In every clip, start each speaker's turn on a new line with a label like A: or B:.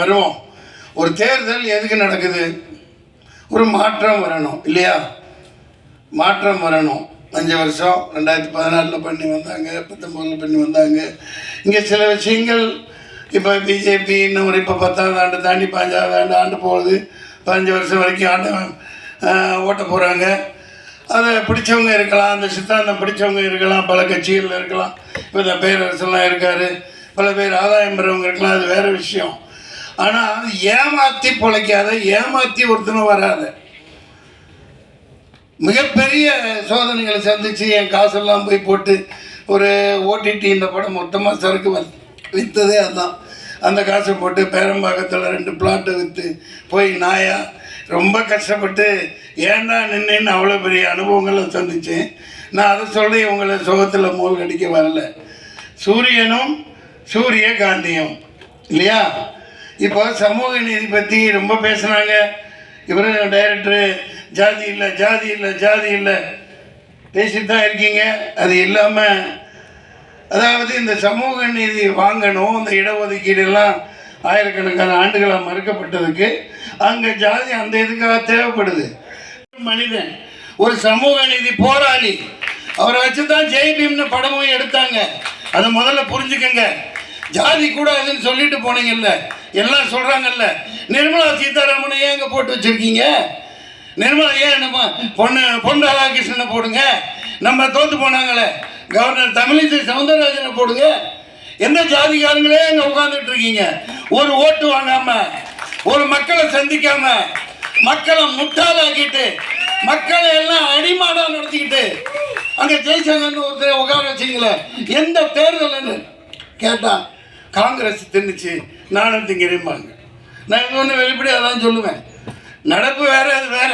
A: வருவோம் ஒரு தேர்தல் எதுக்கு நடக்குது? ஒரு மாற்றம் வரணும் இல்லையா? மாற்றம் வரணும். அஞ்சு வருஷம் ரெண்டாயிரத்தி பதினாலில் பண்ணி வந்தாங்க பத்தொம்போதில் பண்ணி வந்தாங்க. இங்கே சில விஷயங்கள் இப்போ பிஜேபி இன்னும் ஒரு இப்போ பத்தாவது ஆண்டு தாண்டி பாஞ்சாவது ஆண்டு ஆண்டு போகுது. பதினஞ்சு வருஷம் வரைக்கும் ஆண்டு ஓட்ட போகிறாங்க அதை பிடிச்சவங்க இருக்கலாம் அந்த சித்தாந்தம் பிடிச்சவங்க இருக்கலாம் பல கட்சிகளில் இருக்கலாம். இப்போ இந்த பேரரசெல்லாம் இருக்கார். பல பேர் ஆதாயம் பெறவங்க இருக்கலாம். அது வேறு விஷயம். ஆனால் ஏமாற்றி பிழைக்காத ஏமாற்றி ஒருத்தனும் வராத. மிகப்பெரிய சோதனைகளை சந்திச்சு என் காசெல்லாம் போய் போட்டு ஒரு ஓடிடி இந்த படம் மொத்தமாக சரக்கு விற்றதே அதுதான் அந்த காசை போட்டு பேரம்பாக்கத்தில் ரெண்டு பிளாட்டை விற்று போய் நாயா ரொம்ப கஷ்டப்பட்டு ஏன்டா நின்றுன்னு அவ்வளோ பெரிய அனுபவங்களை சந்தித்தேன் நான் அதை சொல்லி உங்களை சுகத்தில் மூழ்கடிக்க வரல. சூரியனும் சூரிய காந்தியும் இல்லையா? இப்போ சமூக நீதி பற்றி ரொம்ப பேசுனாங்க. இவரு டைரக்டரு ஜாதி இல்லை ஜாதி இல்லை ஜாதி இல்லை. பேசிட்டு தான் இருக்கீங்க. அது இல்லாமல் அதாவது இந்த சமூக நீதி வாங்கணும் இந்த இடஒதுக்கீடெல்லாம் ஆயிரக்கணக்கான ஆண்டுகளாக மறுக்கப்பட்டதுக்கு அங்கே ஜாதி அந்த இதுக்காக தேவைப்படுது. மனிதன் ஒரு சமூக நீதி போராளி அவரை வச்சு தான் ஜெய்பீம்னு படமும் எடுத்தாங்க. அதை முதல்ல புரிஞ்சுக்கங்க. ஜாதி கூடாதுன்னு சொல்லிட்டு போனீங்கல்ல? எல்லாம் சொல்கிறாங்கல்ல நிர்மலா சீதாராமனை ஏன் போட்டு வச்சுருக்கீங்க? நிர்மலா ஏன் நம்ம பொண்ணு பொன் ராதாகிருஷ்ணனை போடுங்க? நம்ம தோத்து போனாங்களே. கவர்னர் தமிழிசை சவுந்தரராஜனை போடுங்க. எந்த ஜாதிகாரங்களே அங்கே உட்கார்ந்துட்டு இருக்கீங்க? ஒரு ஓட்டு வாங்காம ஒரு மக்களை சந்திக்காம மக்களை முட்டாளாக்கிட்டு மக்களை எல்லாம் அடிமாடா நடத்திக்கிட்டு அங்கே ஜெய்சங்கர்னு ஒருத்தர் உட்கார வச்சிங்களே? எந்த தேர்தல் கேட்டான் காங்கிரஸ் தின்னுச்சு நானும் திங்கிறேம்பாங்க. நான் இன்னொன்று ஒன்று வெளிப்படையாக தான் சொல்லுவேன். நடப்பு வேற அது வேற.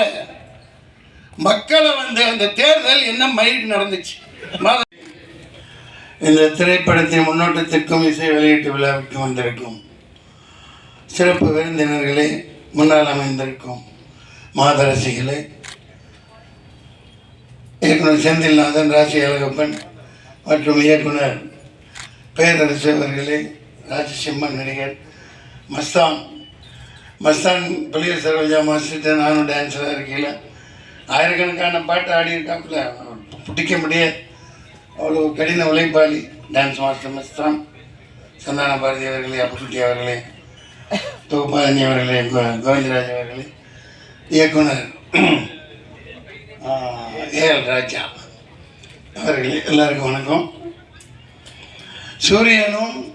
A: மக்களை வந்து அந்த தேர்தல் என்ன மயிருக்கு நடந்துச்சு? இந்த திரைப்படத்தின் முன்னோட்டத்திற்கும் இசை வெளியீட்டு விழாவிற்கு வந்திருக்கும். சிறப்பு விருந்தினர்களே முன்னால் அமைந்திருக்கும் மாதரசிகளே. இயக்குனர் செந்தில்நாதன் ராசி அழகப்பன் மற்றும் இயக்குனர் பேரரசு அவர்களே. ராஜசிம்மன் நடிகர் மஸ்தான். மஸ்தான் பள்ளியர் சரோஜா மாஸ்டர் நானும் டான்ஸராக இருக்கையில் ஆயிரக்கணக்கான பாட்டு ஆடியிருக்காப்புல பிடிக்க முடியாது. அவ்வளோ கடின உழைப்பாளி. Dance master Masthan. சந்தான பாரதி அவர்களே அப்புட்டி அவர்களே தொகுப்பாளனி அவர்களே கோ- கோவிந்தராஜ் அவர்களே இயக்குனர் ஏஎல் ராஜா அவர்களே எல்லாருக்கும் வணக்கம். சூரியனும்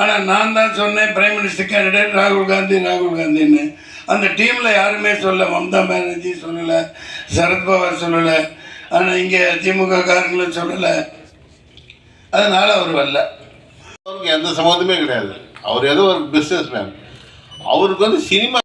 A: ஆனால் நான் தான் சொன்னேன் பிரைம் மினிஸ்டர் கேண்டிடேட் ராகுல் காந்தி ராகுல் காந்தின்னு. அந்த டீமில் யாருமே சொல்ல மம்தா பானர்ஜி சொல்லலை சரத்பவார் சொல்லலை ஆனால் இங்கே திமுக காரங்களும் சொல்லலை. அதனால் அவர் வரல.
B: அவருக்கு எந்த சம்மந்தமே கிடையாது. அவர் ஏதோ ஒரு பிஸ்னஸ் மேன் அவருக்கு வந்து சினிமா